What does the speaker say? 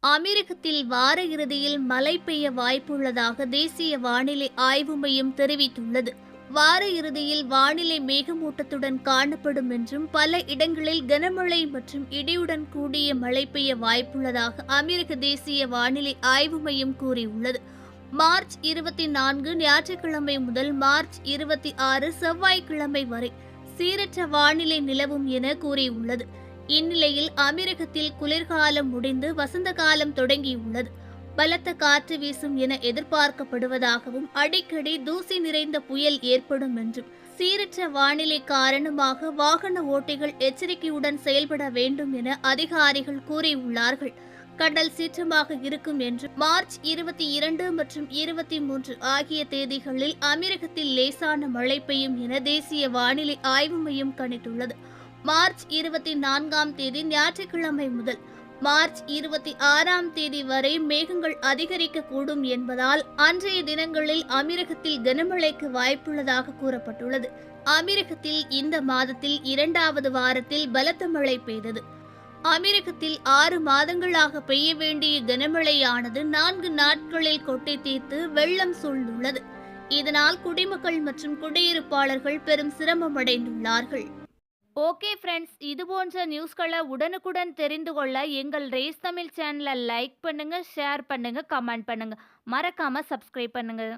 அமெரிக்கத்தில் வார இறுதியில் மழை பெய்ய வாய்ப்புள்ளதாக தேசிய வானிலை ஆய்வு மையம் தெரிவித்துள்ளது. வார இறுதியில் வானிலை மேகமூட்டத்துடன் காணப்படும் என்றும் பல இடங்களில் கனமழை மற்றும் இடியுடன் கூடிய மழை பெய்ய வாய்ப்புள்ளதாக அமெரிக்க தேசிய வானிலை ஆய்வு மையம் கூறியுள்ளது. மார்ச் இருபத்தி நான்கு ஞாயிற்றுக்கிழமை முதல் மார்ச் இருபத்தி ஆறு செவ்வாய்க்கிழமை வரை சீரற்ற வானிலை நிலவும் என கூறியுள்ளது. இந்நிலையில் அமெரிக்கத்தில் குளிர்காலம் முடிந்து வசந்த காலம் தொடங்கியுள்ளது. பலத்த காற்று வீசும் என எதிர்பார்க்கப்படுவதாகவும் அடிக்கடி தூசி நிறைந்த புயல் ஏற்படும் என்றும் சீரற்ற வானிலை காரணமாக வாகன ஓட்டிகள் எச்சரிக்கையுடன் செயல்பட வேண்டும் என அதிகாரிகள் கூறியுள்ளார்கள். கடல் சீற்றமாக இருக்கும் என்று மார்ச் இருபத்தி இரண்டு மற்றும் இருபத்தி மூன்று ஆகிய தேதிகளில் அமெரிக்கத்தில் லேசான மழை பெய்யும் என தேசிய வானிலை ஆய்வு மையம் கணித்துள்ளது. மார்ச் இருபத்தி நான்காம் தேதி ஞாயிற்றுக்கிழமை முதல் மார்ச் இருபத்தி ஆறாம் தேதி வரை மேகங்கள் அதிகரிக்கக்கூடும் என்பதால் அன்றைய தினங்களில் அமீரகத்தில் கனமழைக்கு வாய்ப்புள்ளதாக கூறப்பட்டுள்ளது. அமீரகத்தில் இந்த மாதத்தில் இரண்டாவது வாரத்தில் பலத்த மழை பெய்தது. அமெரிக்கத்தில் ஆறு மாதங்களாக பெய்ய வேண்டிய கனமழையானது நான்கு நாட்களில் கொட்டி தீர்த்து வெள்ளம் சூழ்ந்துள்ளது. இதனால் குடிமக்கள் மற்றும் குடியிருப்பாளர்கள் பெரும் சிரமம் அடைந்துள்ளார்கள் ஓகே ஃப்ரெண்ட்ஸ் இது போன்ற நியூஸ்களை உடனுக்குடன் தெரிந்து கொள்ள எங்கள் ரேஸ் தமிழ் சேனலை லைக் பண்ணுங்கள் ஷேர் பண்ணுங்கள் கமெண்ட் பண்ணுங்கள் மறக்காமல் சப்ஸ்கிரைப் பண்ணுங்கள்